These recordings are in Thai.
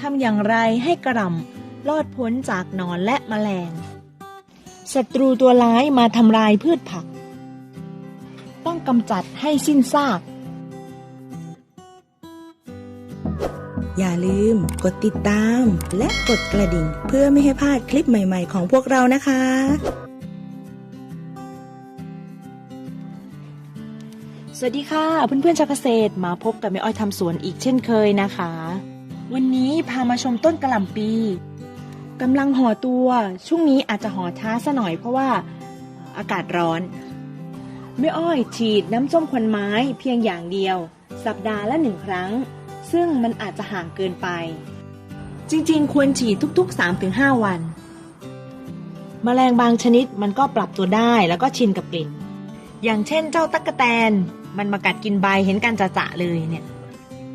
ทำอย่างไรให้กระหล่ำรอดพ้นจากหนอนและแมลง ศัตรูตัวร้ายมาทำลายพืชผัก ต้องกำจัดให้สิ้นซาก อย่าลืมกดติดตามและกดกระดิ่ง เพื่อไม่ให้พลาดคลิปใหม่ ๆ ของพวกเรานะคะ สวัสดีค่ะเพื่อนๆชาวเกษตรมาพบกับแม่อ้อยทำสวนอีกเช่นเคยนะคะ วันนี้พามาชมต้นกระหล่ำปีกำลังห่อตัว ช่วงนี้อาจจะห่อช้าซะหน่อยเพราะว่าอากาศร้อนแม่อ้อยฉีดน้ำส้มควันไม้เพียงอย่างเดียว สัปดาห์ละหนึ่งครั้ง ซึ่งมันอาจจะห่างเกินไป จริงๆ ควรฉีดทุกๆ 3-5 วัน แมลงบางชนิดมันก็ปรับตัวได้แล้วก็ชินกับกลิ่น อย่างเช่นเจ้าตั๊กแตน มันมากัดกินใบเห็นกันจะๆเลยเนี่ย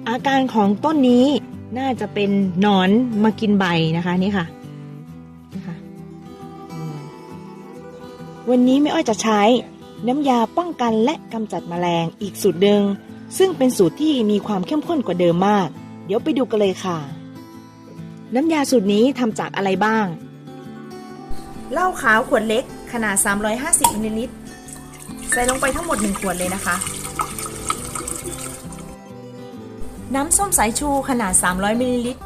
อาการของต้นนี้ น่าจะเป็นหนอนมากินใบนะคะนี่ค่ะนี่ค่ะ วันนี้ไม่อ้อยจะใช้น้ำยาป้องกันและกำจัดแมลงอีกสูตรหนึ่งซึ่งเป็นสูตรที่มีความเข้มข้นกว่าเดิมมาก เดี๋ยวไปดูกันเลยค่ะ น้ำยาสูตรนี้ทำจากอะไรบ้าง เหล้าขาวขวดเล็กขนาด 350มิลลิลิตรใส่ลงไปทั้งหมด 1 ขวดเลยนะคะ น้ำส้มสายชูขนาด 300มิลลิลิตร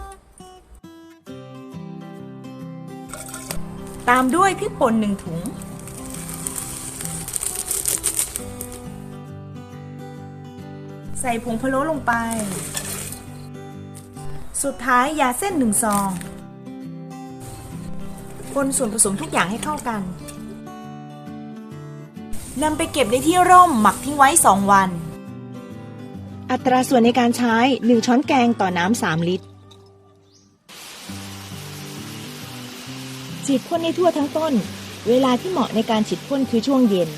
ตามด้วยพริกป่น1ถุง ใส่ผงพะโล้ลงไป สุดท้ายยาเส้นหนึ่งซอง คนส่วนผสมทุกอย่างให้เข้ากันนำไปเก็บในที่ร่มหมักทิ้งไว้ 2 วัน อัตราส่วนในการใช้ 1 ช้อนแกงต่อน้ำ 3 ลิตร ฉีดพ่นให้ทั่วทั้งต้น เวลาที่เหมาะในการฉีดพ่นคือช่วงเย็น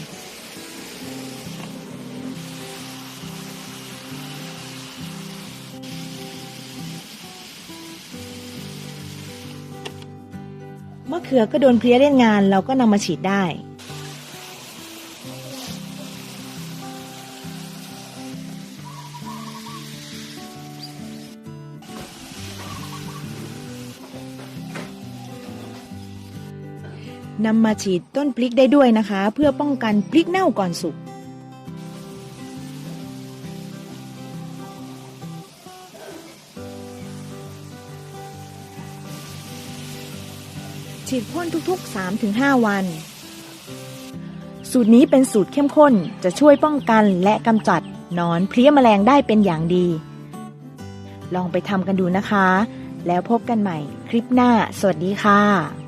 มะเขือก็โดนเพลี้ยเล่นงานเราก็นำมาฉีดได้ นำมาฉีดต้นพริกได้ด้วยนะคะ เพื่อป้องกันพริกเน่าก่อนสุกฉีดพ่นทุกๆ 3-5 วัน สูตรนี้เป็นสูตรเข้มข้นจะช่วยป้องกันและกำจัดนอนเพลี้ยแมลงได้เป็นอย่างดี ลองไปทำกันดูนะคะ แล้วพบกันใหม่คลิปหน้า สวัสดีค่ะ